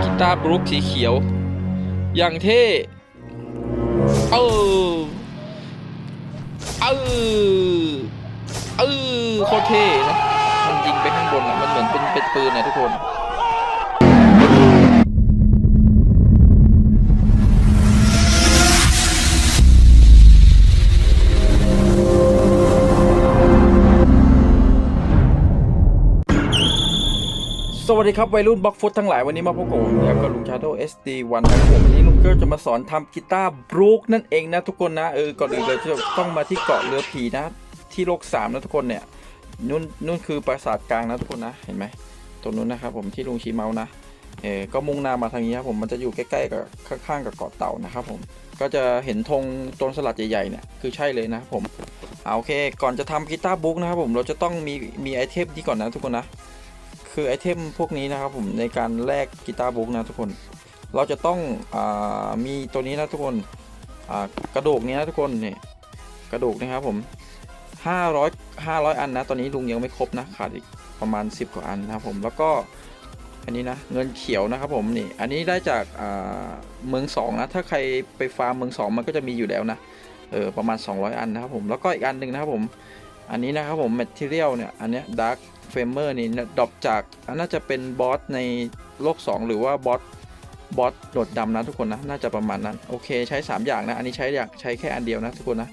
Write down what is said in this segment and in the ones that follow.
กีตาร์บรูคสีเขียว อย่างเท่เออเออเออโคตรเท่นะมันยิงไปข้างบนอะมันเหมือนเป็นเป็นปืนนะทุกคน สวัสดีครับวัยรุ่นบล็อกฟุตทั้งหลายวันนี้มาพบกับผมนะครับกับลุงชาโด SD1 นะครับผมวันนี้ลุงก็จะมาสอนทำกีตาร์บรูคนั่นเองนะทุกคนนะเออก่อนอื่นเลยจะต้องมาที่เกาะเรือผีนะ ที่โลกสามนะทุกคนเนี่ยนู่นนู่นคือปราสาทกลางนะทุกคนนะเห็นไหมตรงนู้นนะครับผมที่ลุงชี้เมาส์นะเออก็มุ่งหน้ามาทางนี้ครับผมมันจะอยู่ใกล้ๆกับข้างๆกับเกาะเต่านะครับผมก็จะเห็นธงต้นสลัดใหญ่ๆเนี่ยคือใช่เลยนะครับผมเอาโอเคก่อนจะทำกีตาร์บุ๊กนะครับผมเราจะต้องมีมีไอเทมนี้ก่อนนะทุกคนนะ คือไอเทมพวกนี้นะครับผมในการแลกกีตาร์บุ๊กนะทุกคน เราจะต้องอมีตัวนี้นะทุกคนกระดูกนี้นะทุกคนเนี่ยกระดูกนะครับผม500 500 อันนะตอนนี้ลุงยังไม่ครบนะขาดอีกประมาณ 10 กว่าอันนะครับผมแล้วก็อันนี้นะเงินเขียวนะครับผมนี่อันนี้ได้จากเมืองสองนะถ้าใครไปฟาร์มเมืองสองมันก็จะมีอยู่แล้วนะเออประมาณ 200 อันนะครับผมแล้วก็อีกอันหนึ่งนะครับผมอันนี้นะครับผม material เนี่ยอันเนี้ย dark เฟมเมอร์นี่ดรอปจากน่าจะเป็นบอสในโลก 2 หรือว่าบอสบอสโดดดำนะทุกคนนะ น่าจะประมาณนั้น โอเคใช้ 3 อย่างนะ อันนี้ใช้อย่ากใช้แค่อันเดียวนะทุกคนนะ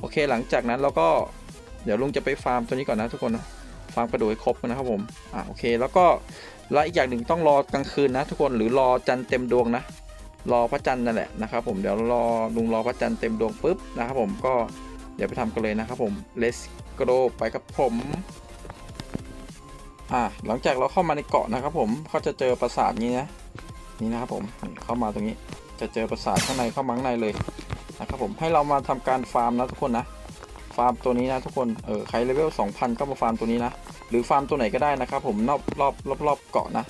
โอเคหลังจากนั้นเราก็เดี๋ยวลุงจะไปฟาร์มตัวนี้ก่อนนะทุกคนนะ ฟาร์มกระดูกให้ครบนะครับผม อ่าโอเคแล้วก็และอีกอย่างหนึ่งต้องรอกลางคืนนะทุกคนหรือรอจันทร์เต็มดวงนะ รอพระจันทร์นั่นแหละนะครับผมเดี๋ยวรอลุงรอพระจันทร์เต็มดวงปุ๊บนะครับผมก็เดี๋ยวไปทำกันเลยนะครับผม let's go ไปกับผม อ่าหลังจากเราเข้ามาในเกาะนะครับผมก็จะเจอปราสาทนี้นะนี่นะครับผมเข้ามาตรงนี้จะเจอปราสาทข้างในเข้ามาข้งในเลยนะครับผมให้เรามาทำการฟาร์มนะทุกคนนะฟาร์มตัวนี้นะทุกคนเออใครเลเวล2,000 ก็มาฟาร์มตัวนี้นะหรือฟาร์มตัวไหนก็ได้นะครับผมรอบรอบรอบรอบเกาะนะ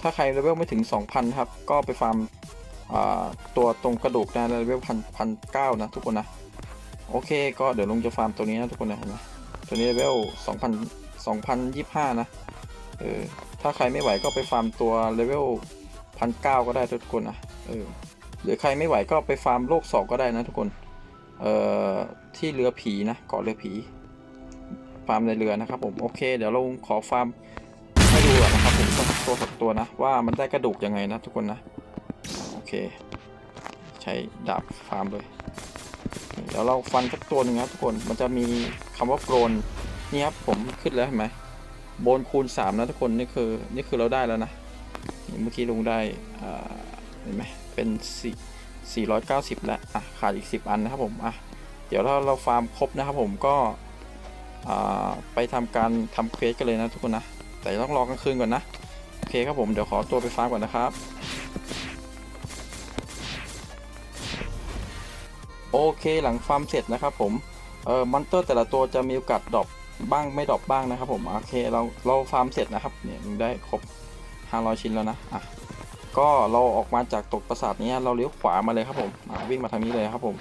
ถ้าใครเลเวลไม่ถึง 2,000 ครับ ก็ไปฟาร์มอ่าตัวตรงกระดูกนะเลเวลพันพันเก้านะทุกคนนะโอเค ก็เดี๋ยวลุงจะฟาร์มตัวนี้นะทุกคนนะเห็นไหมตัวนี้เลเวล2,000 2,025นะ เออถ้าใครไม่ไหวก็ไปฟาร์มตัวเลเวลพันเก้าก็ได้ทุกคนนะเออหรือใครไม่ไหวก็ไปฟาร์มโลกสองก็ได้นะทุกคน เอ่อที่เรือผีนะเกาะเรือผี ฟาร์มในเรือนะครับผมโอเค เดี๋ยวเราขอฟาร์มให้ดูก่อนนะครับผมสักตัวสักตัวนะ ว่ามันได้กระดูกยังไงนะทุกคนนะโอเค ใช้ดาบฟาร์มเลยเดี๋ยวเราฟันสักตัวหนึ่งนะทุกคนมันจะมีคำว่าโกรนนี่ครับผมขึ้นแล้วเห็นไหม โบนคูณ 3 นะทุกคน นี่คือ นี่คือเราได้แล้วนะเมื่อกี้ลุงได้เห็นไหมเป็น 4 490 แล้วอะขาดอีก 10 อันนะครับผมอะเดี๋ยวถ้าเราฟาร์มครบนะครับผมก็ไปทำการทำเควสกันเลยนะทุกคนนะ แต่ต้องรอกลางคืนก่อนนะ โอเคครับผมเดี๋ยวขอตัวไปฟาร์มก่อนนะครับ โอเคหลังฟาร์มเสร็จนะครับผมเออมอนเตอร์แต่ละตัวจะมีโอกาสดรอป บ้างไม่ดรอปบ้างนะครับผมโอเคเราเราฟาร์มเสร็จนะครับเนี่ยได้ครบ500ชิ้นแล้วนะอะก็เราออกมาจากตกปราสาทนี้เราเลี้ยวขวามาเลยครับผมวิ่งมาทางนี้เลยครับผม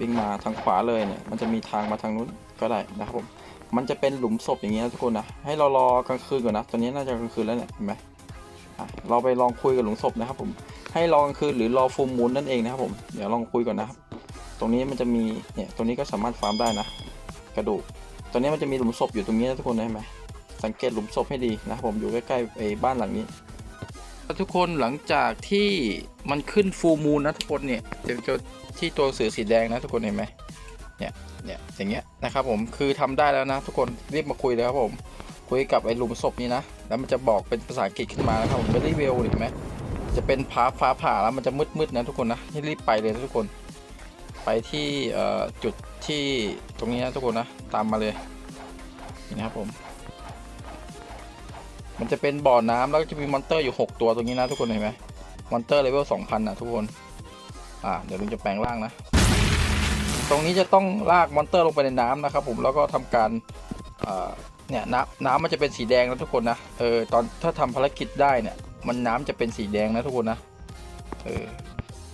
วิ่งมาทางขวาเลยเนี่ยมันจะมีทางมาทางนู้นก็ได้นะครับผมมันจะเป็นหลุมศพอย่างเงี้ยทุกคนนะให้เรารอกลางคืนก่อนนะตอนนี้น่าจะกลางคืนแล้วเนี่ยเห็นไหมอะเราไปลองคุยกับหลุมศพนะครับผมให้รอกลางคืนหรือรอฟูมมูลนั่นเองนะครับผมเดี๋ยวลองคุยก่อนนะครับตรงนี้มันจะมีเนี่ยตรงนี้ก็สามารถฟาร์มได้นะ กระดูก ตอนนี้มันจะมีหลุมศพอยู่ตรงนี้นะทุกคนเห็นไหมสังเกตหลุมศพให้ดีนะครับผมอยู่ใกล้ๆไอ้บ้านหลังนี้ทุกคนหลังจากที่มันขึ้นฟูมูลนะทุกคนเนี่ยจะจะที่ตัวเสือสีแดงนะทุกคนเห็นไหมเนี่ยเนี่ยอย่างเงี้ยนะครับผมคือทำได้แล้วนะทุกคนรีบมาคุยเลยครับผมคุยกับไอ้หลุมศพนี้นะแล้วมันจะบอกเป็นภาษาอังกฤษขึ้นมานะครับผมไม่ได้เวลเห็นไหมจะเป็นฟ้าฟ้าผ่าแล้วมันจะมืดๆนะทุกคนนะให้รีบไปเลยนะทุกคน ไปที่จุดที่ตรงนี้นะทุกคนนะตามมาเลยนี่นะครับผม มันจะเป็นบ่อน้ำแล้วก็จะมีมอนเตอร์อยู่ 6 ตัวตรงนี้นะทุกคนเห็นไหมมอนเตอร์เลเวล2,000นะทุกคนอ่าเดี๋ยวลุงจะแปลงร่างนะ ตรงนี้จะต้องลากมอนเตอร์ลงไปในน้ำนะครับ ผมแล้วก็ทำการเนี่ยน้ำน้ำมันจะเป็นสีแดงนะทุกคนนะเออตอนถ้าทำภารกิจได้เนี่ย มันน้ำจะเป็นสีแดงนะทุกคนนะเออ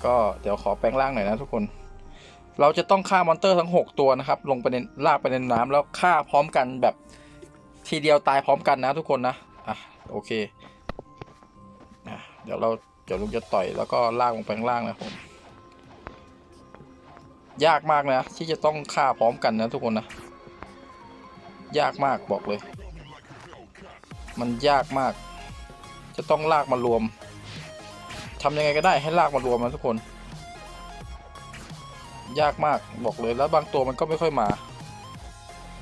ก็เดี๋ยวขอแปลงร่างหน่อยนะทุกคน เราจะต้องฆ่ามอนเตอร์ทั้ง 6 ตัวนะครับ ลงไปในลากไปในน้ำแล้วฆ่าพร้อมกันแบบทีเดียวตายพร้อมกันนะทุกคนนะ อะโอเคอะเดี๋ยวเราเดี๋ยวลุงจะต่อยแล้วก็ลากลงไปข้างล่างนะผมยากมากนะ ที่จะต้องฆ่าพร้อมกันนะทุกคนนะ ยากมากบอกเลย มันยากมาก จะต้องลากมารวมทำยังไงก็ได้ให้ลากมารวมนะทุกคน ยากมากบอกเลยแล้วบางตัวมันก็ไม่ค่อยมา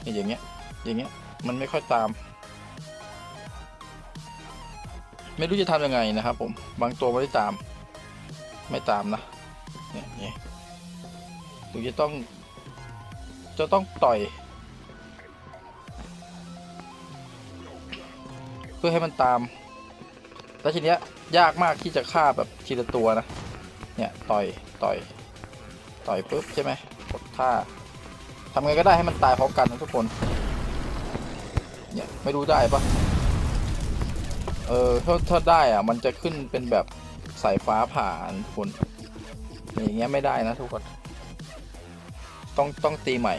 อย่างเงี้ยอย่างเงี้ยมันไม่ค่อยตาม ไม่รู้จะทำยังไงนะครับผมบางตัวไม่ได้ตาม ไม่ตามนะเนี่ยเนี่ยหรือจะต้อง จะต้องต่อย เพื่อให้มันตาม แล้วทีเนี้ยยากมากที่จะฆ่าแบบทีละตัวนะ เนี่ยต่อยต่อย ต่อยปุ๊บใช่ไหมกดท่าทำไงก็ได้ให้มันตายพร้อมกันนะทุกคน เนี่ยไม่รู้ได้ปะเออถ้าถ้าได้อะมันจะขึ้นเป็นแบบสายฟ้าผ่านคนอย่างเงี้ยไม่ได้นะทุกคน ต้องต้องตีใหม่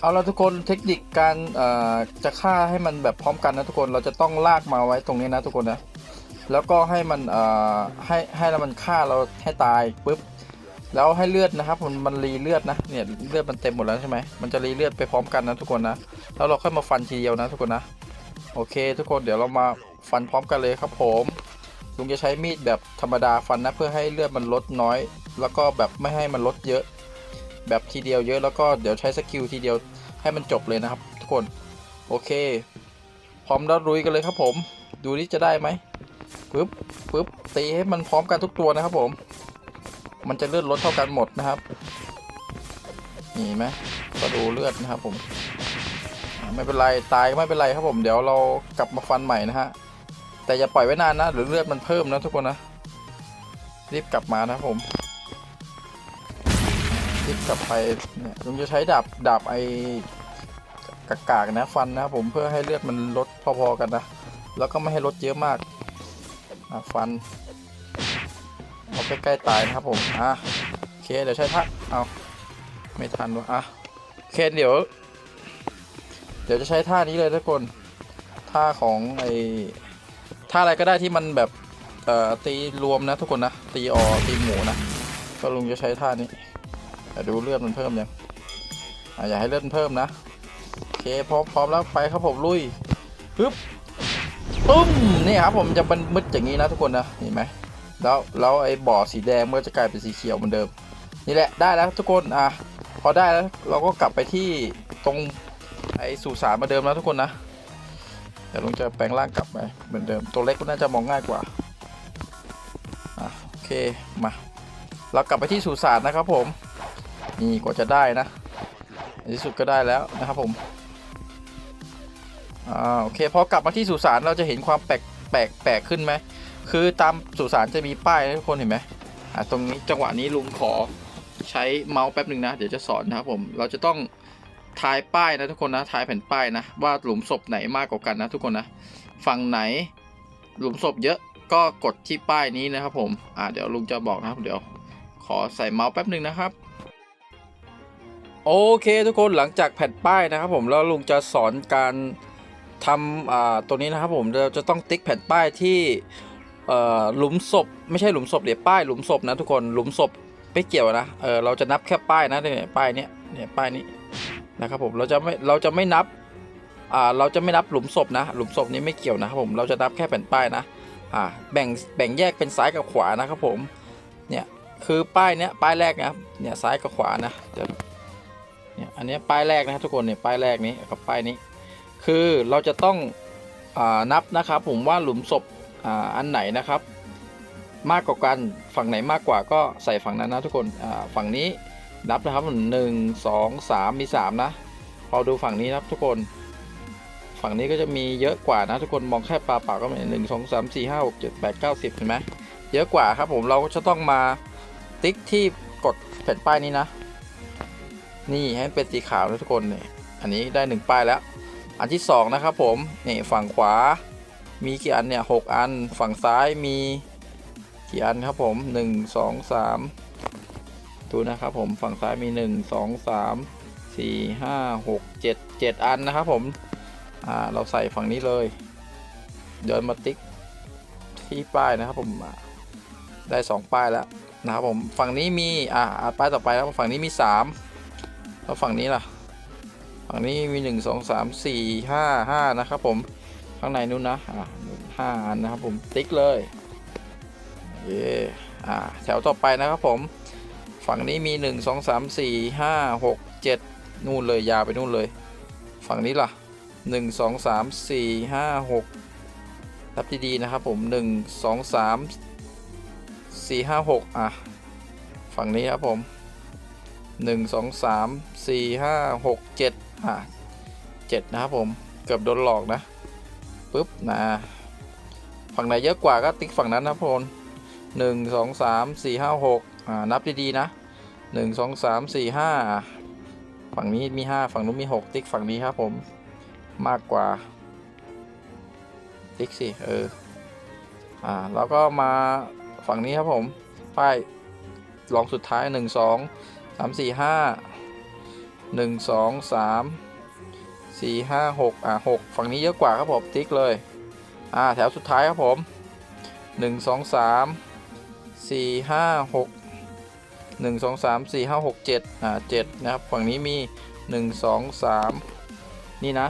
เอาละทุกคนเทคนิคการเอ่อจะฆ่าให้มันแบบพร้อมกันนะทุกคนเราจะต้องลากมาไว้ตรงนี้นะทุกคนนะแล้วก็ให้มันเอ่อให้ให้แล้วมันฆ่าเราให้ตายปุ๊บ แล้วให้เลือดนะครับมันมันรีเลือดนะเนี่ยเลือดมันเต็มหมดแล้วใช่ไหมมันจะรีเลือดไปพร้อมกันนะทุกคนนะแล้วเราค่อยมาฟันทีเดียวนะทุกคนนะโอเค ทุกคนเดี๋ยวเรามาฟันพร้อมกันเลยครับผมลุงจะใช้มีดแบบธรรมดาฟันนะเพื่อให้เลือดมันลดน้อย แล้วก็แบบไม่ให้มันลดเยอะ แบบทีเดียวเยอะแล้วก็เดี๋ยวใช้สกิลทีเดียวให้มันจบเลยนะครับ ทุกคนโอเค พร้อมแล้วลุยกันเลยครับผม ดูนี่จะได้ไหมปึ๊บปึ๊บตีให้มันพร้อมกันทุกตัวนะครับผม มันจะเลือดลดเท่ากันหมดนะครับนี่ไหมก็ดูเลือดนะครับผมไม่เป็นไรตายก็ไม่เป็นไรครับผมเดี๋ยวเรากลับมาฟันใหม่นะฮะแต่อย่าปล่อยไว้นานนะหรือเลือดมันเพิ่มนะทุกคนนะรีบกลับมานะผมคลิปกลับไปเนี่ยลุงจะใช้ดาบดาบไอ้กากนะฟันนะครับผมเพื่อให้เลือดมันลดพอๆกันนะแล้วก็ไม่ให้ลดเยอะมากอะฟัน เอาใกล้ๆตายนะครับผมอะโอเคเดี๋ยวใช้ท่าเอาไม่ทันวะอะเคเดี๋ยว เดี๋ยวจะใช้ท่านี้เลยทุกคนท่าของไอ้ท่าอะไรก็ได้ที่มันแบบเอ่อตีรวมนะทุกคนนะตีออตีหมูนะก็ลุงจะใช้ท่านี้แต่ดูเลือดมันเพิ่มยังอะอย่าให้เลือดเพิ่มนะโอเคพร้อมพร้อมแล้วไปครับผมลุยปึ๊บปุ้มนี่ครับผมจะเป็นมืดอย่างนี้นะทุกคนนะเห็นไหม แล้วแล้วไอ้บ่อสีแดงมันก็จะกลายเป็นสีเขียวเหมือนเดิม นี่แหละได้แล้วทุกคนอะพอได้แล้วเราก็กลับไปที่ตรงไอ้สุสานมาเดิมแล้วทุกคนนะเดี๋ยวลุงจะแปลงร่างกลับไปเหมือนเดิม ตัวเล็กก็น่าจะมองง่ายกว่าอะโอเคมาเรากลับไปที่สุสานนะครับผมนี่กว่าจะได้นะในที่สุดก็ได้แล้วนะครับผมอ่าโอเคพอกลับมาที่สุสานเราจะเห็นความแปลกแปลกแปลกขึ้นไหม คือตามสุสานจะมีป้ายนะทุกคนเห็นไหมอ่าตรงนี้จังหวะนี้ลุงขอใช้เมาส์แป๊บหนึ่งนะ เดี๋ยวจะสอนนะครับผมเราจะต้องทายป้ายนะทุกคนนะทายแผ่นป้ายนะ ว่าหลุมศพไหนมากกว่ากันนะทุกคนนะฝั่งไหนหลุมศพเยอะก็กดที่ป้ายนี้นะครับผมอ่าเดี๋ยวลุงจะบอกนะครับ เดี๋ยวขอใส่เมาส์แป๊บหนึ่งนะครับ โอเคทุกคนหลังจากแผ่นป้ายนะครับ ผมแล้วลุงจะสอนการทำอ่าตัวนี้นะครับผมเราจะต้องติ๊กแผ่นป้ายที่ หลุมศพไม่ใช่หลุมศพเดี๋ยวป้ายหลุมศพนะทุกคนหลุมศพไม่เกี่ยวนะเออเราจะนับแค่ป้ายนะเนี่ยป้ายเนี้ยเนี่ยป้ายนี้นะครับผมเราจะไม่เราจะไม่นับอ่าเราจะไม่นับหลุมศพนะ หลุมศพนี้ไม่เกี่ยวนะครับผมเราจะนับแค่แผ่นป้ายนะอ่าแบ่งแบ่งแยกเป็นซ้ายกับขวานะครับผมเนี่ยคือป้ายเนี้ยป้ายแรกนะเนี่ยซ้ายกับขวานะเดี๋ยวเนี่ยอันนี้ป้ายแรกนะทุกคนเนี่ยป้ายแรกนี้กับป้ายนี้ คือเราจะต้องอานับนะครับผมว่าหลุมศพ อ่าอันไหนนะครับ มากกว่ากันฝั่งไหนมากกว่าก็ใส่ฝั่งนั้นนะทุกคนอ่าฝั่งนี้นับนะครับหนึ่งสองสามมีสามนะ พอดูฝั่งนี้นะครับทุกคน ฝั่งนี้ก็จะมีเยอะกว่านะทุกคนมองแค่ปลาปาก็เป็นหนึ่งสองสามสี่ห้าหกเจ็ดแปดเก้าสิบเห็นไหมเยอะกว่าครับผมเราก็จะต้องมาติ๊กที่กดแผ่นป้ายนี้นะ นี่ให้เป็นสีขาวนะทุกคนเนี่ยอันนี้ได้หนึ่งป้ายแล้ว อันที่สองนะครับผมนี่ฝั่งขวา มีกี่อันเนี่ยหกอันฝั่งซ้ายมีกี่อันครับผมหนึ่งสองสามดูนะครับผมฝั่งซ้ายมีหนึ่งสองสามสี่ห้าหกเจ็ดเจ็ดอันนะครับผมอ่าเราใส่ฝั่งนี้เลย เดินมาติ๊กที่ป้ายนะครับผมได้สองป้ายแล้วนะครับผมฝั่งนี้มีอ่าอ่าป้ายต่อไปแล้วฝั่งนี้มีสามแล้วฝั่งนี้ล่ะ ฝั่งนี้มีหนึ่งสองสามสี่ห้าห้านะครับผม ข้างในนู้นนะอ่าห้าอันนะครับผมติ๊กเลยเย่อ่าแถวต่อไปนะครับผม ฝั่งนี้มีหนึ่งสองสามสี่ห้าหกเจ็ดนู่นเลยยาวไปนู่นเลย ฝั่งนี้ล่ะหนึ่งสองสามสี่ห้าหกรับดีๆนะครับผมหนึ่งสองสามสี่ห้าหกอะ ฝั่งนี้ครับผมหนึ่งสองสามสี่ห้าหกเจ็ดอะเจ็ดนะครับผม เกือบโดนหลอกนะ ปุ๊บนะฝั่งไหนเยอะกว่าก็ติ๊กฝั่งนั้นนะพลหนึ่งสองสามสี่ห้าหกอ่านับดีๆนะหนึ่งสองสามสี่ห้าฝั่งนี้มีห้าฝั่งนู้นมีหกติ๊กฝั่งนี้ครับผมมากกว่า ติ๊กสิเอออ่าแล้วก็มาฝั่งนี้ครับผมป้ายรองสุดท้ายหนึ่งสองสามสี่ห้าหนึ่งสองสาม สี่ห้าหกอ่าหกฝั่งนี้เยอะกว่าครับผมติ๊กเลยอ่าแถวสุดท้ายครับผมหนึ่งสองสามสี่ห้าหกหนึ่งสองสามสี่ห้าหกเจ็ดอ่าเจ็ดนะครับฝั่งนี้มีหนึ่งสองสามนี่นะ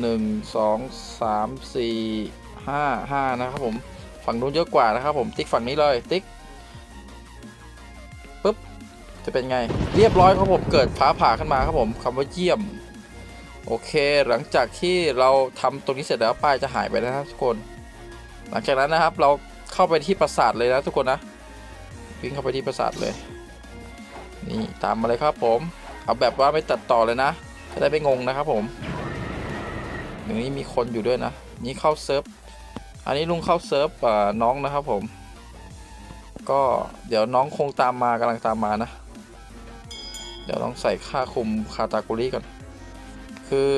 หนึ่งสองสามสี่ห้าห้านะครับผมฝั่งนู้นเยอะกว่านะครับผมติ๊กฝั่งนี้เลยติ๊กปุ๊บจะเป็นไงเรียบร้อยครับผมเกิดฟ้าผ่าขึ้นมาครับผมคำว่าเยี่ยม โอเค หลังจากที่เราทำตรงนี้เสร็จแล้วป้ายจะหายไปแล้วนะครับทุกคน หลังจากนั้นนะครับเราเข้าไปที่ปราสาทเลยนะทุกคนนะวิ่งเข้าไปที่ปราสาทเลย นี่ตามมาเลยครับผม เอาแบบว่าไม่ตัดต่อเลยนะจะได้ไม่งงนะครับผมอย่งนี้มีคนอยู่ด้วยนะ นี่เข้าเซิร์ฟอันนี้ลุงเข้าเซิร์ฟอ่าน้องนะครับผม ก็เดี๋ยวน้องคงตามมากำลังตามมานะ เดี๋ยวต้องใส่ค่าคุมคาตากุริก่อน คือ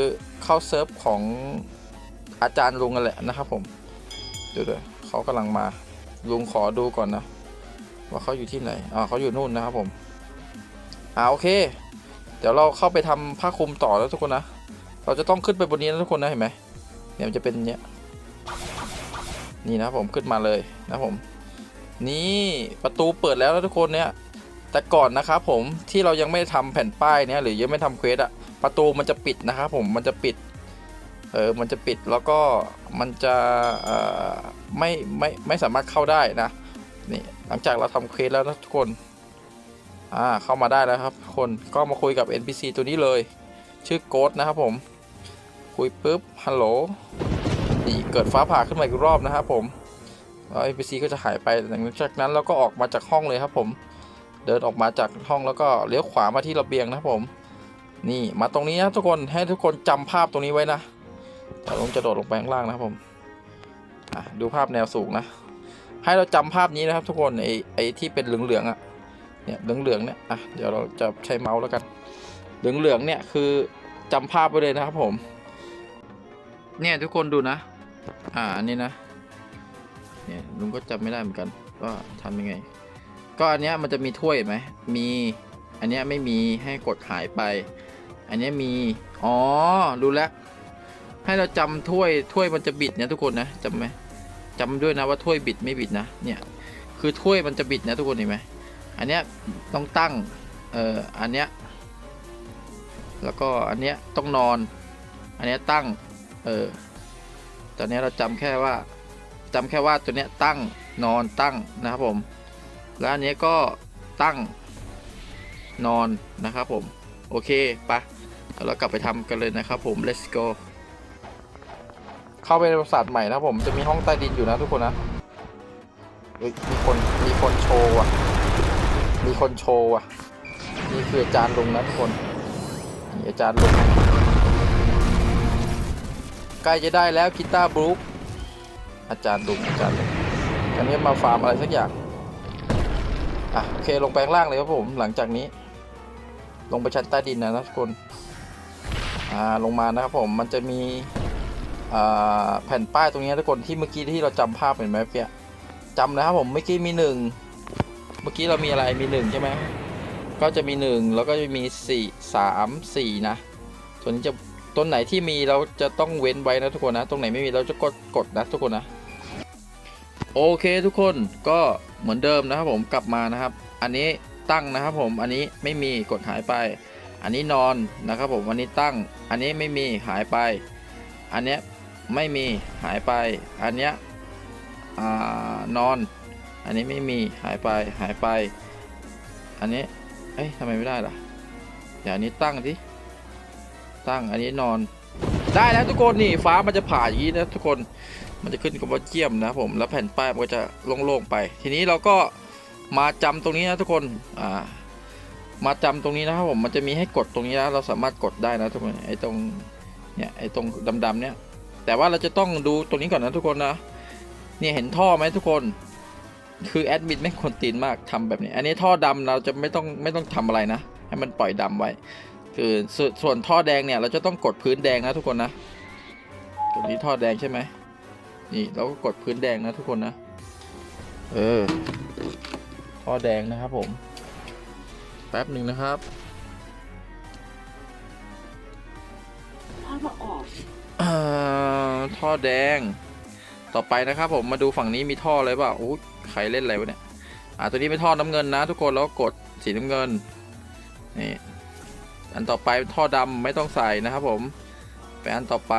เข้าเซิร์ฟของอาจารย์ลุงกันแหละนะครับผมเดี๋ยวเดี๋ยวเขากำลังมาลุงขอดูก่อนนะ ว่าเขาอยู่ที่ไหนอ่าเขาอยู่นู่นนะครับผมอ่าโอเค เดี๋ยวเราเข้าไปทำผ้าคลุมต่อแล้วทุกคนนะ เราจะต้องขึ้นไปบนนี้นะทุกคนนะเห็นไหมเนี่ยมันจะเป็นเนี้ยนี่นะครับผมขึ้นมาเลยนะครับผม นี่ประตูเปิดแล้วนะทุกคนเนี่ยแต่ก่อนนะครับผมที่เรายังไม่ทำแผ่นป้ายเนี่ยหรือยังไม่ทำเควสอะ ประตูมันจะปิดนะครับผมมันจะปิดเออมันจะปิดแล้วก็มันจะเอ่อไม่ไม่ไม่สามารถเข้าได้นะนี่หลังจากเราทำเควสแล้วนะทุกคนอ่าเข้ามาได้แล้วครับคนก็มาคุยกับ NPC ตัวนี้เลย ชื่อโกดนะครับผม คุยปุ๊บฮัลโหลนี่เกิดฟ้าผ่าขึ้นมาอีกรอบนะครับผมแล้ว NPC ก็จะหายไปหลังจากนั้นเราก็ออกมาจากห้องเลยครับผม เดินออกมาจากห้องแล้วก็เลี้ยวขวามาที่ระเบียงนะครับผม นี่มาตรงนี้นะทุกคนให้ทุกคนจำภาพตรงนี้ไว้นะแต่ลงจะโดดลงไปข้างล่างนะครับผมดูภาพแนวสูงนะ ให้เราจำภาพนี้นะครับ ทุกคนไอไอที่เป็นเหลืองๆอะเนี่ยเหลืองๆเนี่ยอะเดี๋ยวเราจะใช้เมาส์แล้วกัน เหลืองๆเนี่ยคือจำภาพไว้เลยนะครับผม เนี่ยทุกคนดูนะ อ่าอันนี้นะเนี่ยลุงก็จำไม่ได้เหมือนกันว่าทำยังไง ก็อันเนี้ยมันจะมีถ้วยไหมมีอันเนี้ยไม่มีให้กดหายไป อันนี้มี อ๋อ รู้แล้ว ให้เราจำถ้วย ถ้วยมันจะบิดเนี่ยทุกคนนะจำไหมจำด้วยนะว่าถ้วยบิดไม่บิดนะ เนี่ย คือถ้วยมันจะบิดนะทุกคนเห็นไหมอันเนี้ยต้องตั้ง เอ่อ อันเนี้ย แล้วก็อันเนี้ยต้องนอน อันเนี้ยตั้ง เออ ตอนนี้เราจำแค่ว่าจำแค่ว่าตัวเนี้ยตั้ง นอน ตั้งนะครับผม แล้วอันเนี้ยก็ตั้งนอนนะครับผม โอเค ไป ดี๋ยวเรากลับไปทำกันเลยนะครับผม let's go เข้าไปในปราสาทใหม่นะผมจะมีห้องใต้ดินอยู่นะทุกคนนะเฮ้ยมีคนมีคนโชว์ว่ะ มีคนโชว์ว่ะนี่คืออาจารย์ลุงนะทุกคนนี่อาจารย์ลุงใกล้จะได้แล้วกีตาร์บรูคอาจารย์ลุงอาจารย์ลุงอันนี้มาฟาร์มอะไรสักอย่างอะโอเคลงไปข้างล่างเลยครับผมหลังจากนี้ ลงไปชั้นใต้ดินนะนะทุกคน อ่าลงมานะครับผมมันจะมีแผ่นป้ายตรงนี้ทุกคนที่เมื่อกี้ที่เราจำภาพเห็นไหมเพียจำนะครับผมเมื่อกี้มีหนึ่งเมื่อกี้เรามีอะไรมีหนึ่งใช่ไหมก็จะมีหนึ่งแล้วก็จะมีสี่สามสี่นะส่วนนี้จะต้นไหนที่มีเราจะต้องเว้นไว้นะทุกคนนะ ตรงไหนไม่มีเราจะกดกดนะทุกคนนะ โอเคทุกคนก็เหมือนเดิมนะครับผมกลับมานะครับ อันนี้ตั้งนะครับผมอันนี้ไม่มีกดหายไป อันนี้นอนนะครับผมอันนี้ตั้ง อันนี้ไม่มีหายไป อันเนี้ยไม่มีหายไป อันเนี้ยนอน อันนี้ไม่มีหายไปหายไป อันนี้ เอ้ยทำไมไม่ได้ล่ะเดี๋ยวอันนี้ตั้งสิตั้งอันนี้นอน ได้แล้วทุกคนนี่ฟ้ามันจะผ่าอย่างนี้นะทุกคนมันจะขึ้นกับว่าเยี่ยมนะครับผมแล้วแผ่นป้ายมันก็จะโล่งๆไป ทีนี้เราก็มาจำตรงนี้นะทุกคนอ่า มาจำตรงนี้นะครับผมมันจะมีให้กดตรงนี้นะเราสามารถกดได้นะทุกคนไอ้ตรงเนี่ยไอ้ตรงดำๆเนี่ยแต่ว่าเราจะต้องดูตรงนี้ก่อนนะทุกคนนะเนี่ยเห็นท่อไหมทุกคนคือแอดมินไม่คนตีนมากทำแบบนี้ อันนี้ท่อดำเราจะไม่ต้องไม่ต้องทำอะไรนะ ให้มันปล่อยดำไว้ คือสส่วนท่อแดงเนี่ยเราจะต้องกดพื้นแดงนะทุกคนนะตรงนี้ท่อแดงใช่ไหมนี่เราก็กดพื้นแดงนะทุกคนนะ เออ ท่อแดงนะครับผม แป๊บหนึ่งนะครับภาพมาออกเอ่อท่อแดง ต่อไปนะครับผมมาดูฝั่งนี้มีท่ออะไรเปล่าโอ้ยใครเล่นอะไรวะเนี่ย อ่าตัวนี้เป็นท่อน้ำเงินนะ ทุกคนแล้วก็กดสีน้ำเงิน นี่ อันต่อไปท่อดำไม่ต้องใส่นะครับผมไปอันต่อไป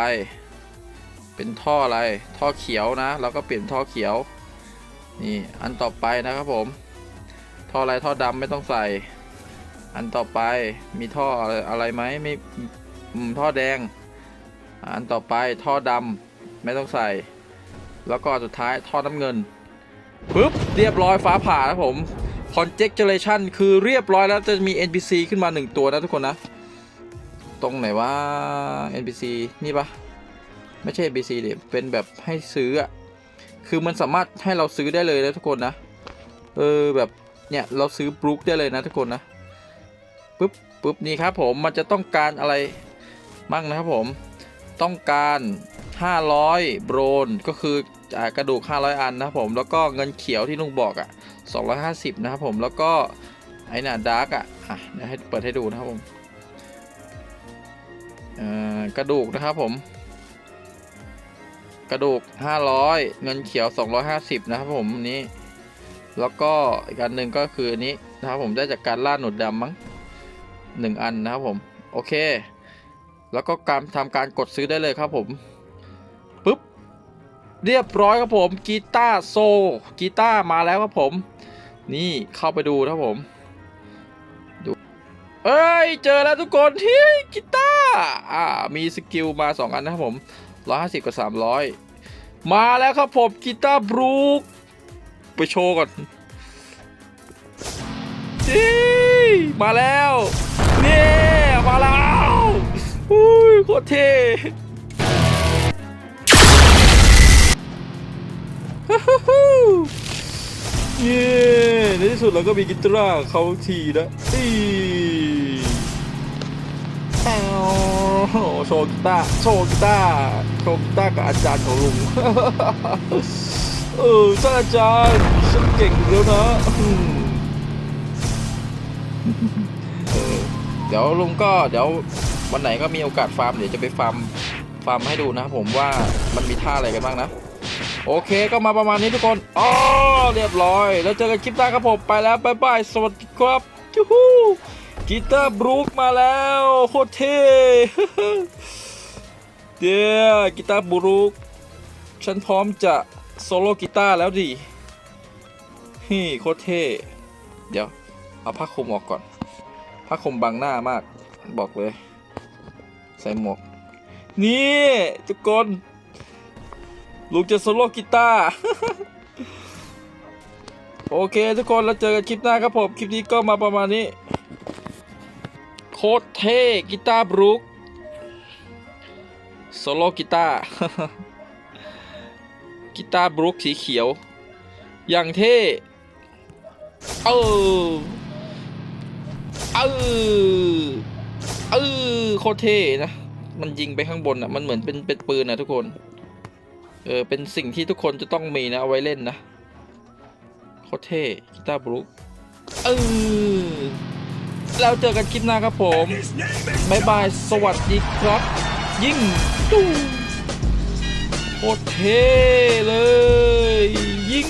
เป็นท่ออะไร ท่อเขียวนะ เราก็เปลี่ยนท่อเขียว นี่ อันต่อไปนะครับผม ท่ออะไรท่อดำไม่ต้องใส่ อันต่อไปมีท่ออะไรไหมไม่ท่อแดง อันต่อไปท่อดำไม่ต้องใส่ แล้วก็สุดท้ายท่อน้ำเงินปึ๊บเรียบร้อยฟ้าผ่านะผม conjecturation คือเรียบร้อยแล้วจะมี NPC ขึ้นมาหนึ่งตัวนะทุกคนนะ ตรงไหนว่า NPC นี่ปะไม่ใช่ NPC เดี๋ยเป็นแบบให้ซื้ออะคือมันสามารถให้เราซื้อได้เลยนะทุกคนนะ เออแบบเนี่ยเราซื้อบลูคได้เลยนะทุกคนนะ ปึ๊บปึ๊บนี่ครับผมมันจะต้องการอะไรมั่งนะครับผมต้องการ 500 โบรนก็คืออกระดูก 500 อันนะครับผมแล้วก็เงินเขียวที่ลุงบอกอะ250 นะครับผมแล้วก็ไอ้น่ะดาร์กอะอะเดี๋ยวให้เปิดให้ดูนะครับผมกระดูกนะครับผม กระดูก 500 เงินเขียว 250 นะครับผมนนี้ แล้วก็อีกอันหนึ่งก็คืออันนี้นะครับผมได้จากการล่าหนวดดำมั้ง หนึ่งอันนะครับผม โอเค แล้วก็การทำการกดซื้อได้เลยครับผมปุ๊บเรียบร้อยครับผมกีตาร์โซกีตาร์มาแล้วครับผม นี่เข้าไปดูนะครับผมดูเอ้ย เจอแล้วทุกคนที่กีตาร์อ่ามีสกิลมา 2 อันนะครับผม 150 กับ 300 มาแล้วครับผมกีตาร์บรูคไปโชว์ก่อนนี่มาแล้ว นี่มาแล้วอุ้ยโคตรเท่ฮู้ฮู้เย้ในที่สุดเราก็มีกีตร์เขาทีนะอีแอวโชว์กีตาร์โชว์กีตาร์โชว์กีตาร์กับอาจารย์ของลุงเออท่านอาจารย์ฉันเก่งแล้วนะ ดี๋ยวลุงก็เดี๋ยววันไหนก็มีโอกาสฟาร์มเดี๋ยวจะไปฟาร์มฟาร์มให้ดูนะผมว่ามันมีท่าอะไรกันบ้างนะ โอเคก็มาประมาณนี้ทุกคนอ๋อเรียบร้อย แล้วเจอกันคลิปหน้าครับผมไปแล้วบ๊ายบายสวัสดีครับจูฮูกีตาร์บรูคมาแล้วโคตรเท่เดี๋ยวกีตาร์บรูคฉันพร้อมจะโซโล่กีตาร์แล้วดิฮี่โคตรเท่เดี๋ยวเอาผ้าคลุมออกก่อน ผ้าคลุมบังหน้ามาก บอกเลย ใส่หมวก นี่ทุกคนลุงจะโซโล่กีตาร์โอเคทุกคนเราเจอกันคลิปหน้าครับผม คลิปนี้ก็มาประมาณนี้ โคตรเท่กีตาร์บรูคโซโล่กีตาร์กีตาร์บรูคสีเขียว อย่างเท่ เออ เออเออโคตรเท่นะ มันยิงไปข้างบนอะ มันเหมือนเป็นเป็นปืนนะทุกคน เออ เป็นสิ่งที่ทุกคนจะต้องมีนะ เอาไว้เล่นนะ โคตรเท่กีตาร์บลูเออแล้วเจอกันคลิปหน้าครับผมบายบาย สวัสดีครับ ยิ่งตู้โคตรเท่เลย ยิง